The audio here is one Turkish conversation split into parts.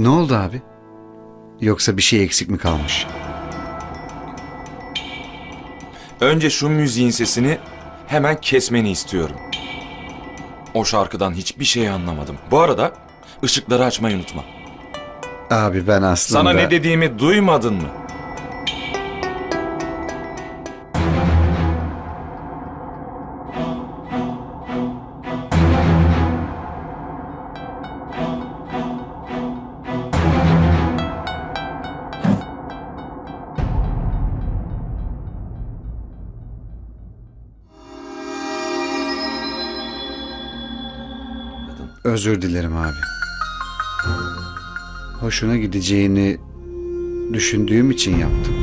Ne oldu abi? Yoksa bir şey eksik mi kalmış? Önce şu müziğin sesini hemen kesmeni istiyorum. O şarkıdan hiçbir şey anlamadım. Bu arada ışıkları açmayı unutma. Abi ben aslında... Sana ne dediğimi duymadın mı? Özür dilerim abi. Hoşuna gideceğini düşündüğüm için yaptım.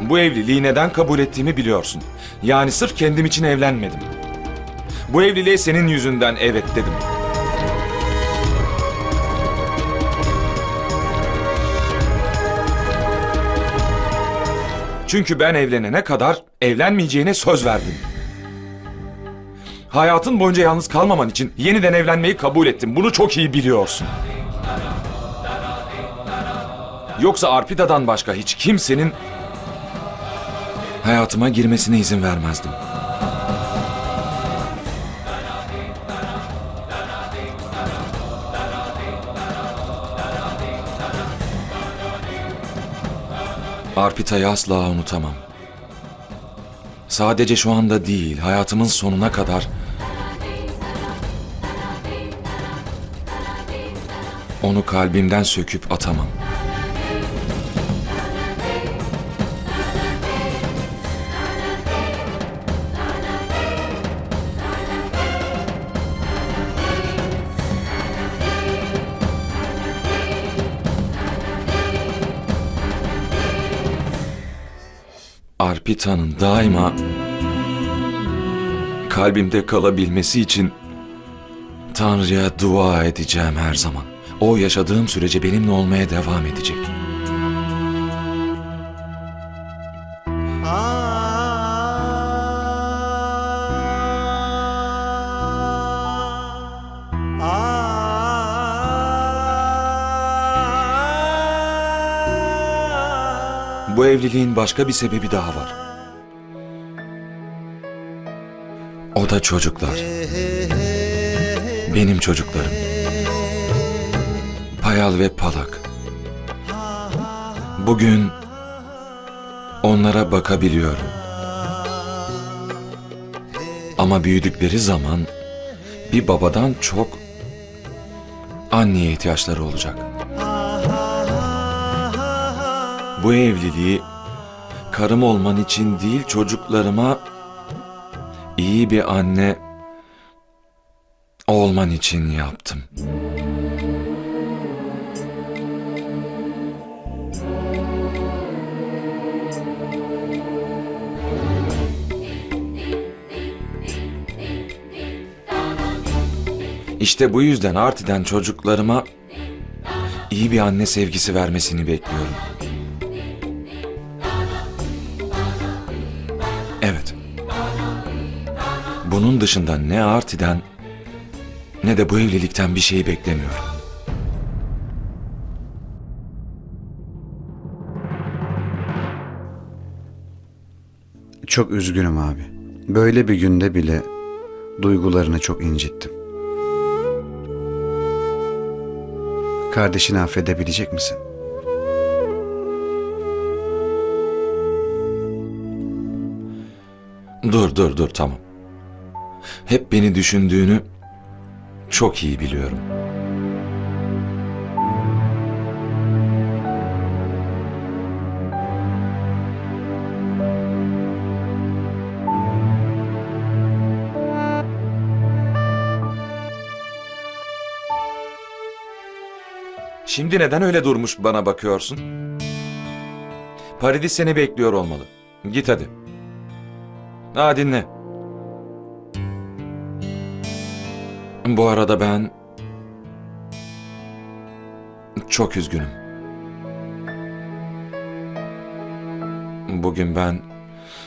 Bu evliliği neden kabul ettiğimi biliyorsun. Yani sırf kendim için evlenmedim. Bu evliliğe senin yüzünden evet dedim. Çünkü ben evlenene kadar evlenmeyeceğine söz verdim. Hayatın boyunca yalnız kalmaman için yeniden evlenmeyi kabul ettim. Bunu çok iyi biliyorsun. Yoksa Arpida'dan başka hiç kimsenin hayatıma girmesine izin vermezdim. Arpita'yı asla unutamam. Sadece şu anda değil, hayatımın sonuna kadar onu kalbimden söküp atamam. Arpita'nın daima kalbimde kalabilmesi için Tanrı'ya dua edeceğim her zaman. O yaşadığım sürece benimle olmaya devam edecek. Bu evliliğin başka bir sebebi daha var. O da çocuklar. Benim çocuklarım. Payal ve Palak. Bugün onlara bakabiliyorum. Ama büyüdükleri zaman bir babadan çok anneye ihtiyaçları olacak. Bu evliliği karım olman için değil çocuklarıma iyi bir anne olman için yaptım. İşte bu yüzden Arti'den çocuklarıma iyi bir anne sevgisi vermesini bekliyorum. Evet. Bunun dışında ne Arti'den ne de bu evlilikten bir şey beklemiyorum. Çok üzgünüm abi. Böyle bir günde bile duygularını çok incittim. Kardeşini affedebilecek misin? Dur dur dur tamam. Hep beni düşündüğünü çok iyi biliyorum. Şimdi neden öyle durmuş bana bakıyorsun? Paridis seni bekliyor olmalı. Git hadi. Ha dinle. Bu arada ben çok üzgünüm. Bugün ben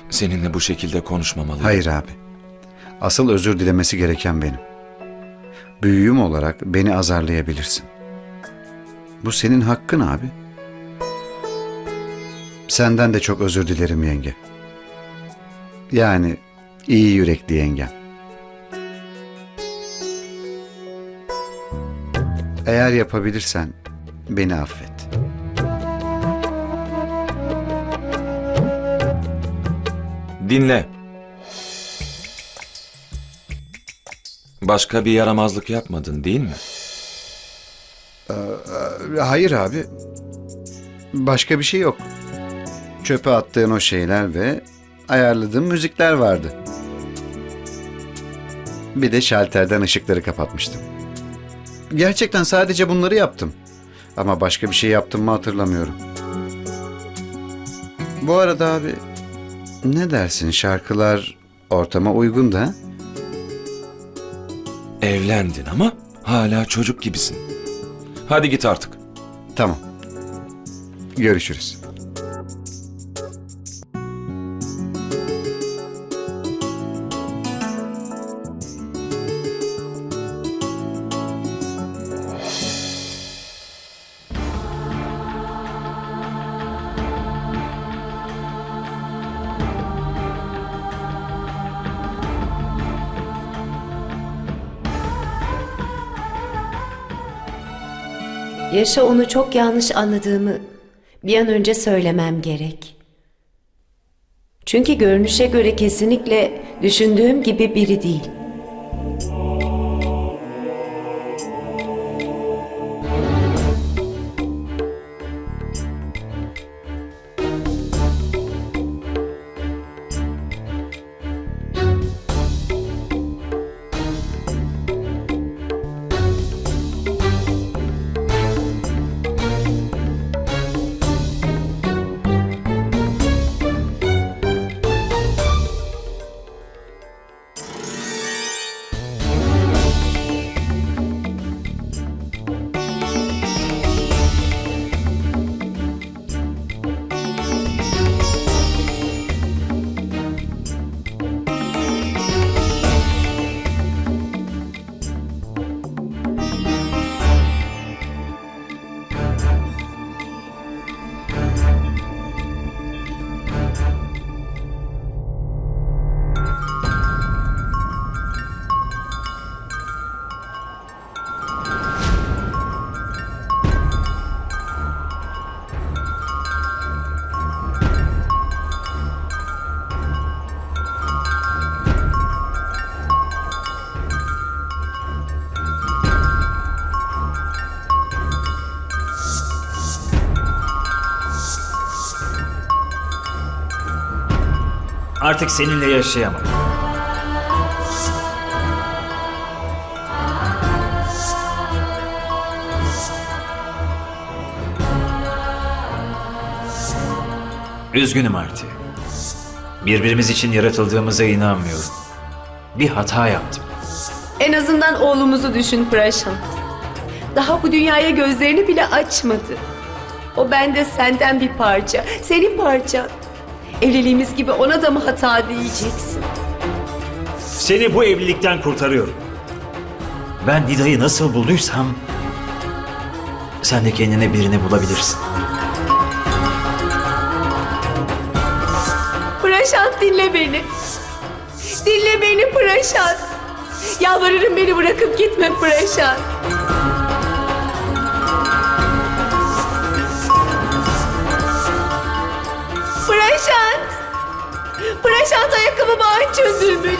seninle bu şekilde konuşmamalıyım. Hayır abi. Asıl özür dilemesi gereken benim. büyüğüm olarak beni azarlayabilirsin. Bu senin hakkın abi. Senden de çok özür dilerim yenge. Yani iyi yürekli yengem. Eğer yapabilirsen beni affet. Dinle. Başka bir yaramazlık yapmadın değil mi? Hayır abi. Başka bir şey yok. Çöpe attığın o şeyler ve ayarladığım müzikler vardı. Bir de şalterden ışıkları kapatmıştım. Gerçekten sadece bunları yaptım. Ama başka bir şey yaptım mı hatırlamıyorum. Bu arada abi ne dersin şarkılar ortama uygun da? Evlendin ama hala çocuk gibisin. Hadi git artık. Tamam. Görüşürüz. Yaşa onu çok yanlış anladığımı bir an önce söylemem gerek. Çünkü görünüşe göre kesinlikle düşündüğüm gibi biri değil. Artık seninle yaşayamam. Üzgünüm Arti. Birbirimiz için yaratıldığımıza inanmıyorum. Bir hata yaptım. En azından oğlumuzu düşün Praşant. Daha bu dünyaya gözlerini bile açmadı. O bende senden bir parça, senin parçan. Evliliğimiz gibi ona da mı hata diyeceksin? Seni bu evlilikten kurtarıyorum. Ben Nida'yı nasıl bulduysam... ...sen de kendine birini bulabilirsin. Praşant dinle beni. Dinle beni Praşant. Yalvarırım beni bırakıp gitme Praşant. Praşant. Praşant ayakkabıma ağaç çözülmüş.